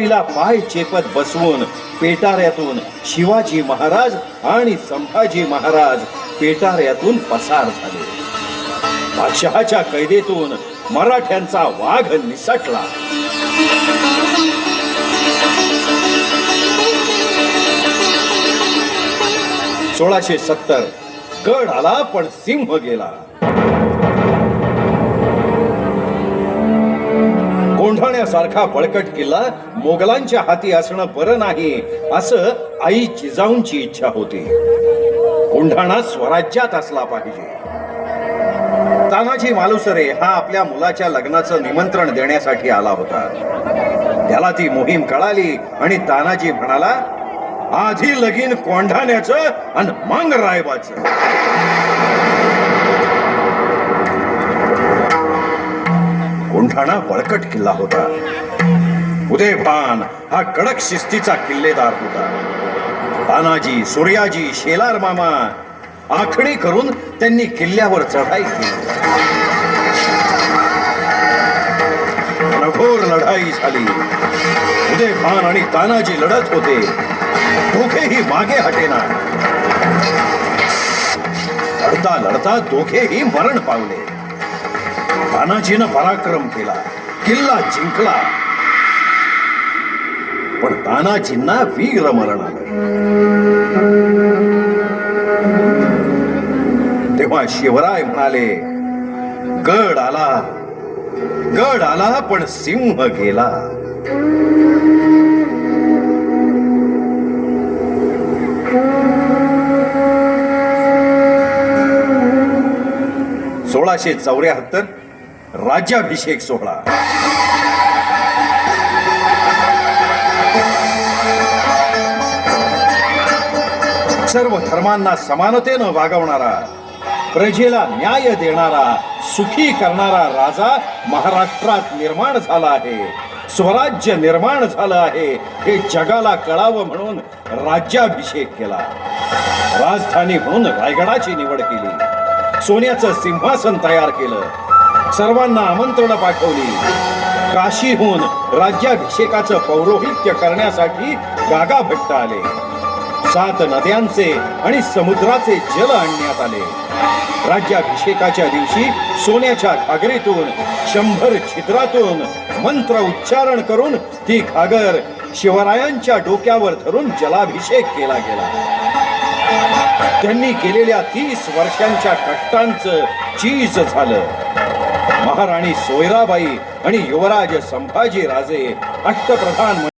तिला पाय चेपत बसवून पेटाऱ्यातून शिवाजी महाराज आणि संभाजी महाराज पेटाऱ्यातून पसार झाले. बादशहाच्या कैदेतून मराठ्यांचा वाघ निसटला. सोळाशे सत्तर गड आला पण सिंह गेला. कोंढाण्यासारखा बळकट किल्ला मोगलांच्या हाती असणं बरं नाही असं आई जिजाऊंची इच्छा होती. कोंढाणा स्वराज्यात असला पाहिजे. तानाजी मालुसरे हा आपल्या मुलाच्या लग्नाचं निमंत्रण देण्यासाठी आला होता. त्याला ती मोहीम कळाली आणि तानाजी म्हणाला आधी लगीन कोंढाण्याचं आणि मग रायबाचं. बुलढाणा बळकट किल्ला होता. उदयभान हा कडक शिस्तीचा किल्लेदार होता. तानाजी सूर्याजी शेलार मामा आखणी करून त्यांनी किल्ल्यावर चढाई केली. घोर लढाई झाली. उदयभान आणि तानाजी लढत होते. दोघेही मागे हटेना. लढता लढता दोघेही मरण पावले. तानाजीनं पराक्रम केला किल्ला जिंकला. पण तानाजींना वीर मरण आलं. तेव्हा शिवराय म्हणाले गड आला गड आला पण सिंह गेला. सोळाशे चौऱ्याहत्तर राज्याभिषेक सोहळा. सर्व धर्मांना समानतेनं वागवणारा प्रजेला न्याय देणारा सुखी करणारा राजा महाराष्ट्रात निर्माण झाला आहे. स्वराज्य निर्माण झालं आहे. हे जगाला कळावं म्हणून राज्याभिषेक केला. राजधानी म्हणून रायगडाची निवड केली. सोन्याचं सिंहासन तयार केलं. सर्वांना आमंत्रण पाठवली. काशीहून राज्याभिषेकाचं पौरोहित्य करण्यासाठी गागा भट्ट आले सात नद्यांचे आणि समुद्राचे जल आणण्यात आले. राज्याभिषेकाच्या दिवशी सोन्याच्या घागरीतून शंभर छिद्रातून मंत्र उच्चारण करून ती घागर शिवरायांच्या डोक्यावर धरून जलाभिषेक केला गेला. त्यांनी केलेल्या तीस वर्षांच्या कष्टांचं चीज झालं. महाराणी सोयराबाई आणि युवराज संभाजी राजे अष्टप्रधान